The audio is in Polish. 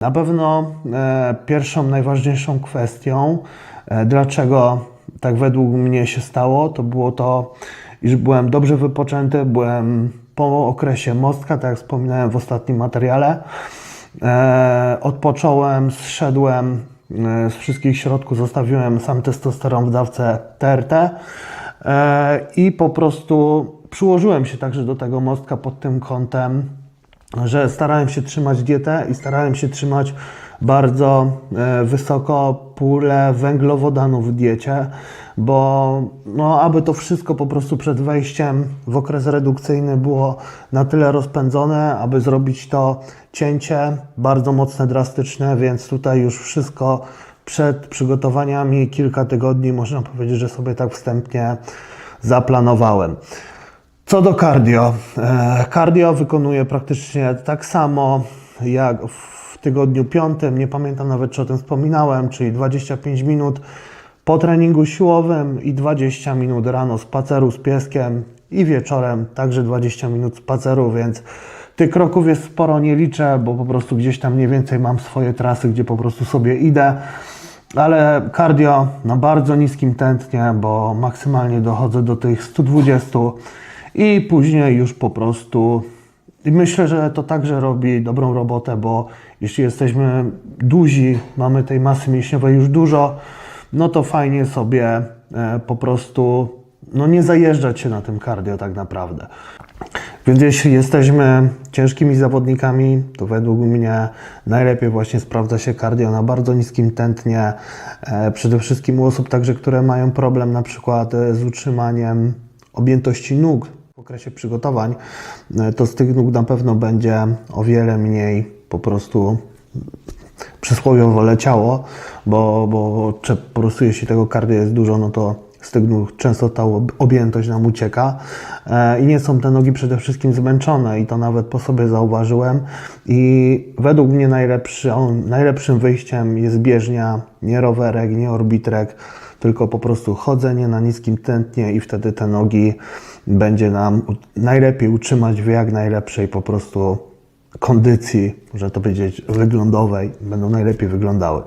Na pewno e, pierwszą, najważniejszą kwestią, e, dlaczego tak według mnie się stało, to było to, iż byłem dobrze wypoczęty, byłem po okresie mostka, tak jak wspominałem w ostatnim materiale. E, odpocząłem, zszedłem z wszystkich środków, zostawiłem sam testosteron w dawce TRT i po prostu przyłożyłem się także do tego mostka pod tym kątem, że starałem się trzymać dietę i starałem się trzymać bardzo e, wysoko pulę węglowodanów w diecie, bo no, aby to wszystko po prostu przed wejściem w okres redukcyjny było na tyle rozpędzone, aby zrobić to cięcie bardzo mocne, drastyczne, więc tutaj już wszystko przed przygotowaniami, kilka tygodni, można powiedzieć, że sobie tak wstępnie zaplanowałem. Co do cardio. E, Cardio wykonuję praktycznie tak samo jak w tygodniu piątym. Nie pamiętam nawet, czy o tym wspominałem, czyli 25 minut po treningu siłowym i 20 minut rano spaceru z pieskiem i wieczorem także 20 minut spaceru, więc tych kroków jest sporo, nie liczę, bo po prostu gdzieś tam mniej więcej mam swoje trasy, gdzie po prostu sobie idę. Ale cardio na bardzo niskim tętnie, bo maksymalnie dochodzę do tych 120 i później już po prostu. Myślę, że to także robi dobrą robotę, bo jeśli jesteśmy duzi, mamy tej masy mięśniowej już dużo, no to fajnie sobie e, po prostu no nie zajeżdżać się na tym cardio tak naprawdę. Więc jeśli jesteśmy ciężkimi zawodnikami, to według mnie najlepiej właśnie sprawdza się cardio na bardzo niskim tętnie. E, przede wszystkim u osób także, które mają problem na przykład e, z utrzymaniem objętości nóg okresie przygotowań, e, to z tych nóg na pewno będzie o wiele mniej po prostu przysłowiowo leciało, bo, bo po prostu jeśli tego cardio jest dużo, no to z tych nóg często ta ob- objętość nam ucieka e, i nie są te nogi przede wszystkim zmęczone i to nawet po sobie zauważyłem i według mnie najlepszy, najlepszym wyjściem jest bieżnia, nie rowerek, nie orbitrek, tylko po prostu chodzenie na niskim tętnie i wtedy te nogi będzie nam najlepiej utrzymać w jak najlepszej po prostu kondycji, można to powiedzieć, wyglądowej, będą najlepiej wyglądały.